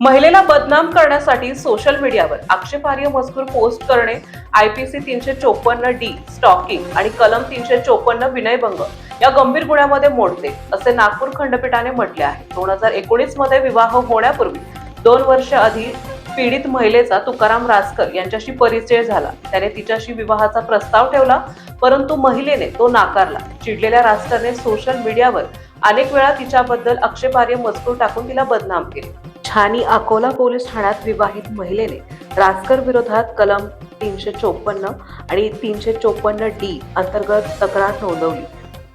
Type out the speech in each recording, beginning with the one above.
महिलेला बदनाम करण्यासाठी सोशल मीडियावर आक्षेपार्ह मजकूर पोस्ट करणे आयपीसी तीनशे चोपन्न डी स्टॉकिंग आणि कलम तीनशे चोपन्न विनयभंग या गंभीर गुन्ह्यामध्ये मोडते असे नागपूर खंडपीठाने म्हटले आहे. दोन हजार एकोणीसमध्ये विवाह होण्यापूर्वी दोन वर्ष आधी पीडित महिलेचा तुकाराम रासकर यांच्याशी परिचय झाला. त्याने तिच्याशी विवाहाचा प्रस्ताव ठेवला परंतु महिलेने तो नाकारला. चिडलेल्या रासकरने सोशल मीडियावर अनेक वेळा तिच्याबद्दल आक्षेपार्ह मजकूर टाकून तिला बदनाम केले. छानी अकोला पोलीस ठाण्यात विवाहित महिलेने रासकर विरोधात कलम तीनशे चोपन्न आणि तीनशे चोपन्न डी अंतर्गत तक्रार नोंदवली.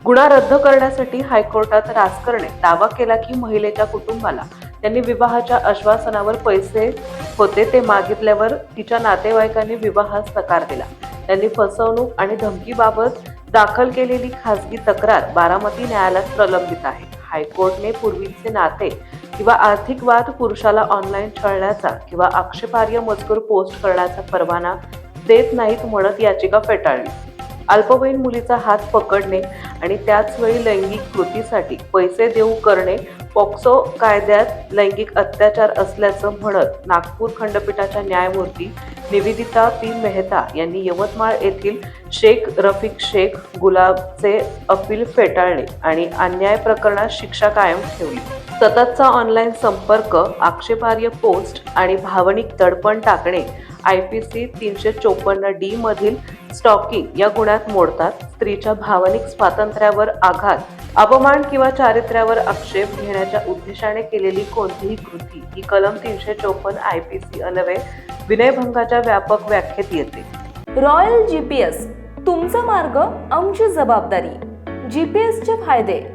गुन्हा रद्द करण्यासाठी हायकोर्टात रासकरने दावा केला की महिलेच्या कुटुंबाला त्यांनी विवाहाच्या आश्वासनावर पैसे होते ते मागितल्यावर तिच्या नातेवाईकांनी विवाहास नकार दिला. त्यांनी फसवणूक आणि धमकीबाबत दाखल केलेली खासगी तक्रार बारामती न्यायालयात प्रलंबित आहे. हायकोर्टने पूर्वीचे नाते किंवा आर्थिक वाद पुरुषाला ऑनलाईन छळण्याचा किंवा आक्षेपार्ह मजकूर पोस्ट करण्याचा परवाना देत नाहीत म्हणत याचिका फेटाळली. अल्पवयीन मुलीचा हात पकडणे आणि त्याचवेळी लैंगिक कृतीसाठी पैसे देऊ करणे पॉक्सो कायद्यात लैंगिक अत्याचार असल्याचं म्हणत नागपूर खंडपीठाच्या न्यायमूर्ती निवेदिता पी. मेहता यांनी यवतमाळ येथील शेख रफिक शेख गुलाबचे अपील फेटाळले आणि अन्याय प्रकरणात शिक्षा कायम ठेवली. सततचा ऑनलाईन संपर्क आक्षेपार्ह पोस्ट आणि भावनिक दडपण टाकणे आय पी सी तीनशे चोपन्न डी मधील स्टॉकिंग या गुन्ह्यात मोडतात. स्त्रीच्या भावनिक स्वातंत्र्यावर आघात अपमान किंवा चारित्र्यावर आक्षेप घेण्याच्या उद्देशाने केलेली कोणतीही कृती. ही कलम तीनशे चोपन्न आय पी सी अन्वये विनयभंगाच्या व्यापक व्याख्येत येते. रॉयल जी पी एस तुमचा मार्ग आमची जबाबदारी. जी पी एसचे फायदे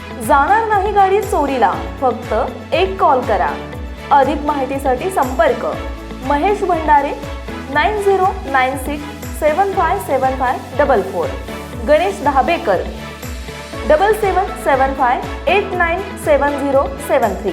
जाणार नाही गाडी चोरीला फक्त एक कॉल करा. अधिक माहितीसाठी संपर्क. Mahesh Bhandare nine zero nine six seven five seven five double four Ganesh Dhabekar. Double seven seven five eight nine seven zero seven three